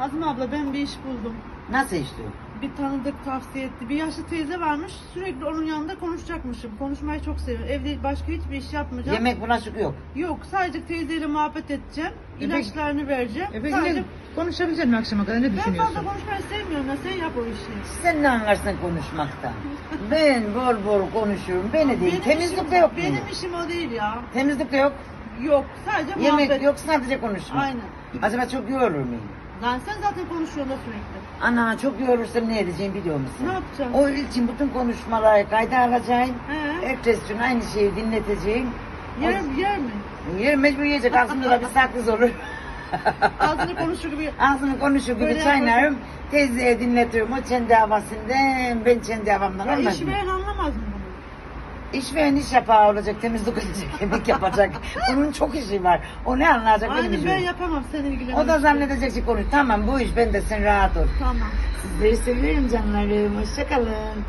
Azmi abla ben bir iş buldum. Nasıl işte? Bir tanıdık tavsiye etti. Bir yaşlı teyze varmış. Sürekli onun yanında konuşacakmışım. Konuşmayı çok seviyorum. Evde başka hiçbir iş yapmayacağım. Yemek bulaşık yok. Yok sadece teyzeyle muhabbet edeceğim. E ilaçlarını vereceğim. E peki sadece... konuşabilecek misin akşama kadar ne Ben düşünüyorsun? fazla konuşmayı sevmiyorum ya. Sen yap o işi. Sen ne anlarsın konuşmaktan? ben bol bol konuşurum. Beni değil. Temizlik işim, de yok Benim benim. işim o değil ya. Temizlik de yok. Yok sadece Yemek muhabbet. yok sadece konuşma. Aynen. Acaba çok yorulur muyum? Lan sen zaten konuşuyorsun da sürekli. Ana çok yorulursan ne edeceğim biliyor musun? Ne yapacağım? O için bütün konuşmaları kayda alacaksın. He. Ertesi gün aynı şeyi dinleteceksin. Yer, yer mi? Yer mecbur yiyecek. Ağzımda da bir sakız olur. Ağzını konuşur gibi. Ağzını konuşur gibi Böyle çaynarım. Teyzeye dinletiyorum. O kendi havasından, ben kendi havamdan Ya anladım. işveren anlamaz mı bunu? İşveren iş yapağı olacak, temizlik edecek, yemek yapacak. Onun çok işi var. O ne anlayacak benim ben işim. yapamam sen ilgilen. O da zannedecek ki konuş. Tamam bu iş ben de sen rahat ol. Tamam. Sizleri seviyorum canlarım. Hoşçakalın.